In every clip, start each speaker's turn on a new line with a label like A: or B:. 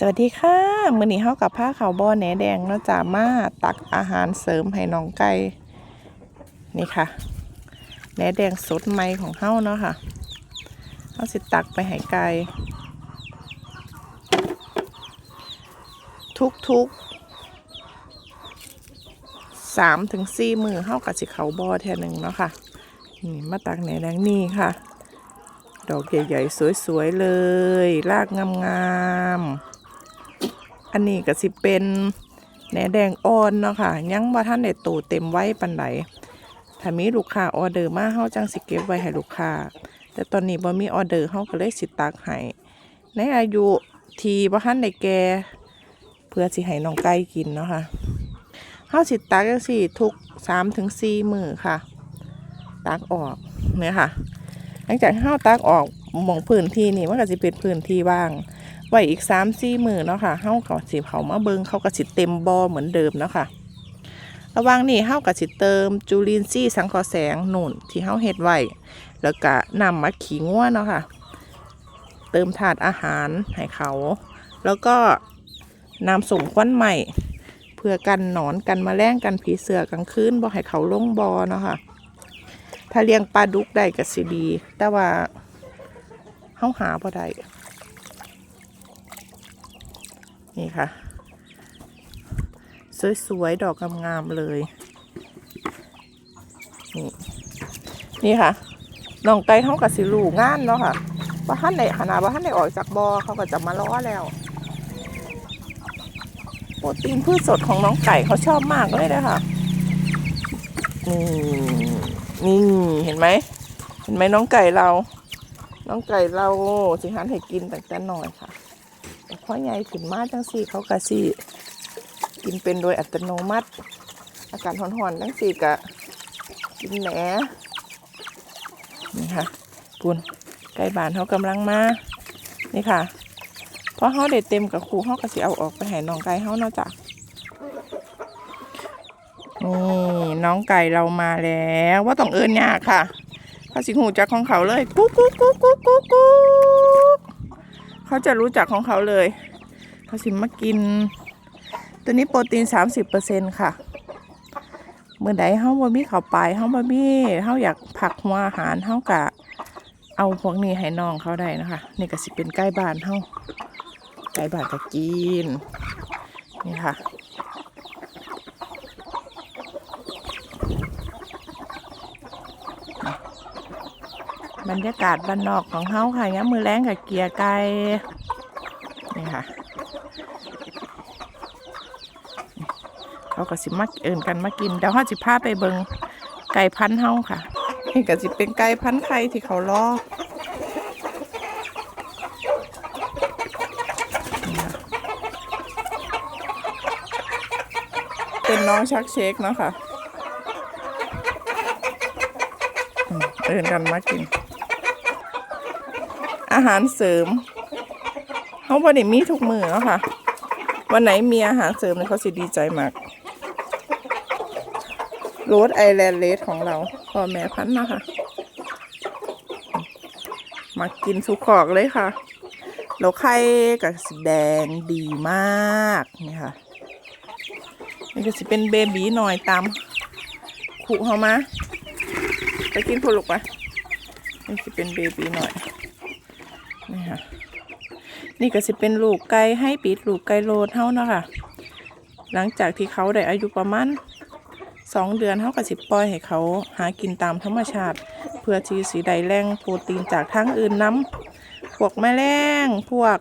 A: สวัสดีค่ะมื้อนี้เฮากับผ้าขาวบอแหนแดงเนาะจ้ามาตักอาหารเสริมให้น้องไก่นี่ค่ะแหนแดงสดใหม่ของเฮาเนาะค่ะเฮาสิตักไปให้ไก่ทุกๆสามถึงสี่มือเฮากับสิเขาบอแท่หนึ่งเนาะค่ะนี่มาตักแหนแดงนี่ค่ะดอกใหญ่ ๆ สวย ๆ เลย รากงาม ๆ อันนี้ก็สิเป็นแหนแดงอ่อนเนาะค่ะยังบ่าท่านได้โตเต็มไว้ปันใดถ้ามีลูกค้าออเดอร์มาเฮาจังสิเก็บไว้ให้ลูกค้า แต่ตอนนี้บ่มีออเดอร์เฮาก็เลยสิตักให้ในอายุที่บ่ทันได้แก่เพื่อสิให้น้องไก่กินเนาะค่ะเฮาสิตักจังซี่ทุก3ถึง4มื้อค่ะ ตักออกเนี่ยค่ะ หลังจากเฮาตักออก มองพื้นที่นี่มันก็สิเป็นพื้นที่ว่าง ไว้อีก3 4มื้อเนาะค่ะเฮาก็สิเขามาเบิงเขาก็สิเต็มบ่อเหมือนเดิมเนาะค่ะระว่างนี้เฮาก็สิเติมจุลินทรีย์สังเคราะห์แสงนุ่นที่เฮาเฮ็ดไว้แล้วก็นำมาขี้งัวเนาะค่ะ เติมถาดอาหารให้เขา แล้วก็นำส่งควันใหม่ เพื่อกันหนอนกันแมลงกันผีเสือกลางคืนบ่ให้เขาลงบ่อเนาะค่ะ ถ้าเลี้ยงปลาดุกได้ก็สิดี แต่ว่า เฮาหาบ่ได้นี่ค่ะ สวยๆ ดอกงามๆเลย นี่ นี่ค่ะน้องไก่เขากับสิลูงานเนาะค่ะว่าท่านไหนขนาดว่าท่านไหนออกจากบ่อเขาก็จะมาล้อแล้ว โปรตีนพืชสดของน้องไก่เขาชอบมากเลยนะคะนี่นี่เห็นไหม เห็นไหมน้องไก่เรา น้องไก่เราสิหันให้กินแต่แต่หน่อยค่ะแต่พ่อใหญ่ขึ้นมาจังสี่เขากะสี่กินเป็นโดยอัตโนมัติ อากาศร้อนๆจังสี่กะกินแหนนี่ค่ะปุนไก่บานเขากำลังมา นี่ค่ะพอเขาเด็ดเต็มกับครูเขาก็สิเอาออกไปให้น้องไก่เขาเนาะจ้ะนี่น้องไก่เรามาแล้ว ว่าต้องเอิญยากค่ะ เขาสิหูจักของเขาเลยกุ๊กกุ๊กกุ๊กกุ๊กกุ๊กกุ๊กเขาจะรู้จักของเขาเลย เขาสิมากิน ตัวนี้โปรตีน 30%ค่ะเมื่อใดเฮาบ่มีเขาวปเฮาบ่มีเฮาอยากผักหัวอาหารเฮากะเอาพวกนี้ให้น้องเขาได้นะคะ นี่ก็สิเป็นใกล้บ้านเฮาใกล้บ้านก็กินนี่ค่ะ บรรยากาศบ้านนอกของเฮาค่ะย้ำมือแรงกับเกียร์ไก่นี่ค่ะ เขาก็สิมาเอินกันมากินเดี๋ยวเขาสิพาไปเบิงไก่พันเฮาค่ะนี่ก็สิเป็นไก่พันไข่ที่เขาล่อเป็นน้องชักเชคเนาะค่ะเอินกันมากิน อาหารเสริมเขาบ่ได้มีทุกมือเนาะค่ะ วันไหนมีอาหารเสริมเนี่ยเขาสิดีใจมากโรสไอแลนด์เลสของเราพ่อแม่พันนะคะ มากินสุกขอกเลยค่ะแล้วไข่กับสีแดงดีมากนี่ค่ะนี่ก็สิเป็นเบบีหน่อยตามขู่เขามา ไปกินผลลูกไปนี่สิเป็นเบบีหน่อย นี่ค่ะ นี่ก็สิเป็นลูกไก่ให้ปิดลูกไก่โลดเท่าเนาะค่ะ หลังจากที่เขาได้อายุประมาณสองเดือนเขาก็สิปล่อยให้เขาหากินตามธรรมชาติ เพื่อที่สีได้แรงโปรตีนจากทางอื่นน้ำพวกแมลงพวก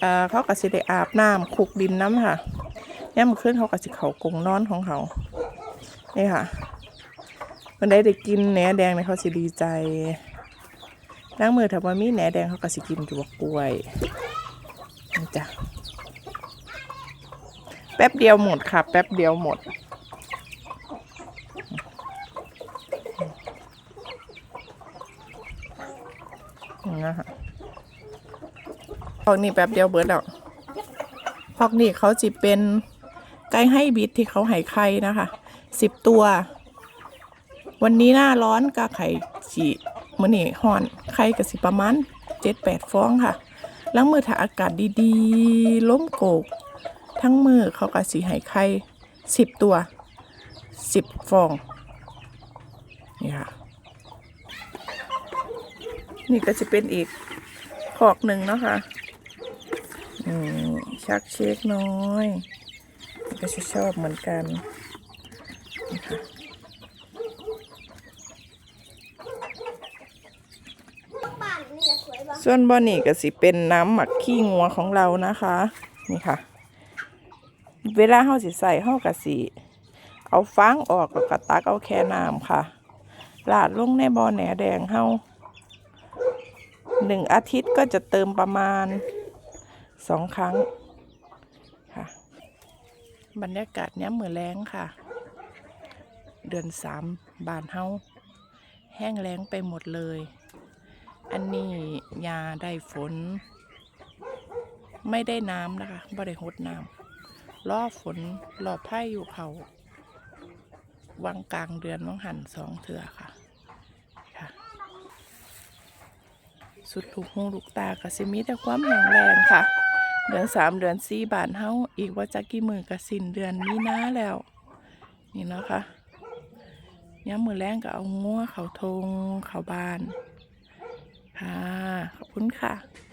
A: เอ่อเขาก็สิได้อาบน้ำขุกดินน้ำค่ะย่ามขึ้นเขาก็สิเขากงนอนของเขานี่ค่ะมันได้ได้กินแหนแดงเนี่ยเขาสิดีใจ ล้างมือถ้าว่ามีแหนแดงเขาก็สิกินอยู่กับกล้วยนี่จ้ะแป๊บเดียวหมดค่ะ แป๊บเดียวหมดนี่นะคะพอกนี่แป๊บเดียวเบิดแล้วพอกนี่เขาจิเป็นไก่ให้บิดที่เขาให้ไข่นะคะสิบตัว วันนี้หน้าร้อนก็ไข่จี มันนี่ห่อนไข่กับสิประมาณเจ็ดแปดฟองค่ะล้างมือถ้าอากาศดีๆล้มโกก ทั้งมือเขาก็สีให้ไข่สิบตัวสิบฟอง นี่ค่ะ นี่ก็จะเป็นอีกขอกหนึ่งเนาะค่ะชักเช็คน้อย ก็จะชอบเหมือนกันนี่ค่ะ
B: บ้านนี่แหละ ส่ว
A: นบอนี่ก็สิเป็นน้ำหมักขี้งัวของเรานะคะ นี่ค่ะ เวลาเฮาสิใส่เฮาก็สิเอาฟางออกแล้วก็ตักเอาแค่น้ำค่ะลาดลงในบ่อแหนแดงเฮาหนึ่งอาทิตย์ก็จะเติมประมาณสองครั้งค่ะ บรรยากาศเนี้ยเหมือนแรงค่ะ เดือนสามบานเฮาแห้งแล้งไปหมดเลย อันนี้ยาได้ฝน ไม่ได้น้ำนะคะบ่ได้หดน้ำรอฝนรอไพ่อยู่เขาวังกลางเดือนวังหันสองเถื่อค่ะค่ะ สุดถูกหูลูกตากระสิมีแต่ความแข็งแรงค่ะ เดือนสามเดือนสี่บานเฮาอีกว่าจะกี่มือกระสินเดือนมีน้าแล้ว นี่เนาะค่ะย้ำมือแรงก็เอางัวเขาทงเขาบาน ค่ะ ขอบคุณค่ะ